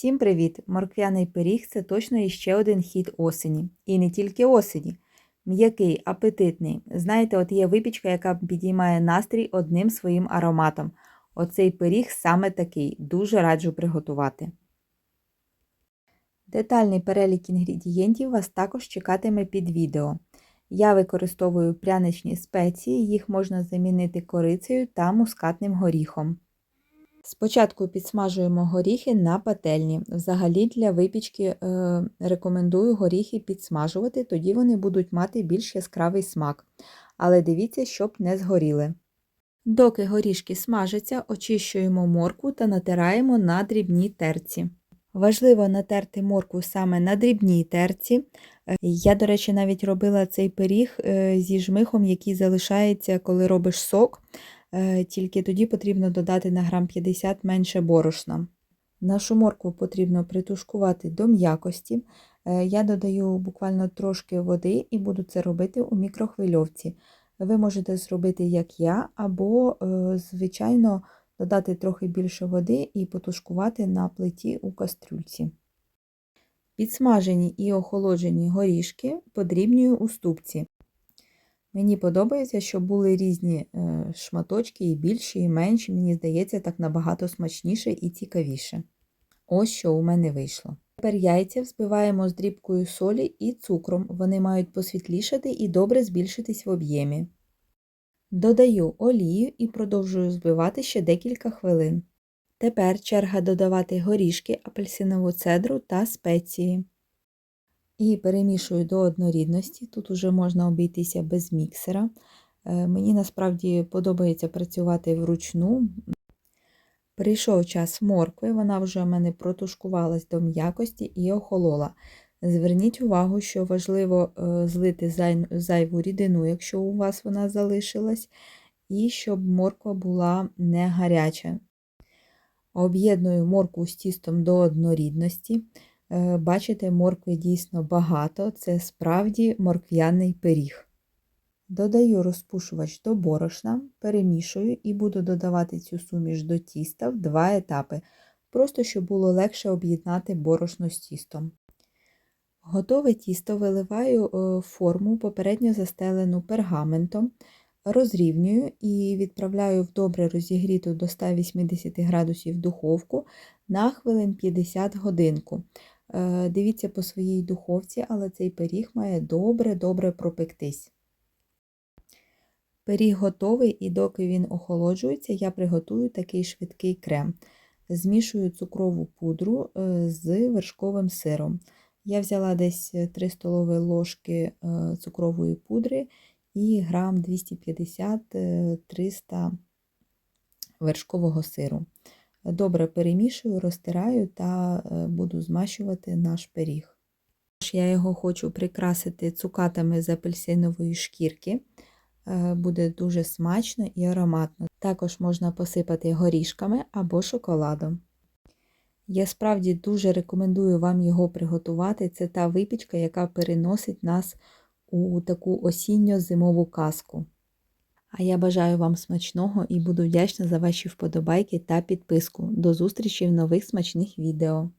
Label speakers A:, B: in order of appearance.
A: Всім привіт! Морквяний пиріг це точно іще один хід осені. І не тільки осені. М'який, апетитний. Знаєте, от є випічка, яка підіймає настрій одним своїм ароматом. Оцей пиріг саме такий. Дуже раджу приготувати. Детальний перелік інгредієнтів вас також чекатиме під відео. Я використовую пряничні спеції, їх можна замінити корицею та мускатним горіхом. Спочатку підсмажуємо горіхи на пательні. Взагалі для випічки е, рекомендую горіхи підсмажувати, тоді вони будуть мати більш яскравий смак. Але дивіться, щоб не згоріли. Доки горішки смажаться, очищуємо морку та натираємо на дрібній терці. Важливо натерти морку саме на дрібній терці. Я, до речі, навіть робила цей пиріг зі жмихом, який залишається, коли робиш сок. Тільки тоді потрібно додати на грам 50 менше борошна. Нашу моркву потрібно притушкувати до м'якості. Я додаю буквально трошки води і буду це робити у мікрохвильовці. Ви можете зробити, як я, або, звичайно, додати трохи більше води і потушкувати на плиті у кастрюльці. Підсмажені і охолоджені горішки подрібнюю у ступці. Мені подобається, щоб були різні шматочки, і більші, і менші. Мені здається, так набагато смачніше і цікавіше. Ось що у мене вийшло. Тепер яйця взбиваємо з дрібкою солі і цукром. Вони мають посвітлішати і добре збільшитись в об'ємі. Додаю олію і продовжую збивати ще декілька хвилин. Тепер черга додавати горішки, апельсинову цедру та спеції. І перемішую до однорідності. Тут уже можна обійтися без міксера. Мені насправді подобається працювати вручну. Прийшов час моркви, вона вже в мене протушкувалась до м'якості і охолола. Зверніть увагу, що важливо злити зайву рідину, якщо у вас вона залишилась, і щоб морква була не гаряча. Об'єдную моркву з тістом до однорідності. Бачите, моркви дійсно багато, це справді морквяний пиріг. Додаю розпушувач до борошна, перемішую і буду додавати цю суміш до тіста в два етапи, просто щоб було легше об'єднати борошно з тістом. Готове тісто виливаю в форму, попередньо застелену пергаментом, розрівнюю і відправляю в добре розігріту до 180 градусів духовку на хвилин 50 годинку. Дивіться по своїй духовці, але цей пиріг має добре-добре пропектись. Пиріг готовий, і доки він охолоджується, я приготую такий швидкий крем. Змішую цукрову пудру з вершковим сиром. Я взяла десь 3 столові ложки цукрової пудри і грам 250-300 вершкового сиру. Добре перемішую, розтираю та буду змащувати наш пиріг. Я його хочу прикрасити цукатами з апельсинової шкірки. Буде дуже смачно і ароматно. Також можна посипати горішками або шоколадом. Я справді дуже рекомендую вам його приготувати. Це та випічка, яка переносить нас у таку осінньо-зимову казку. А я бажаю вам смачного і буду вдячна за ваші вподобайки та підписку. До зустрічі в нових смачних відео!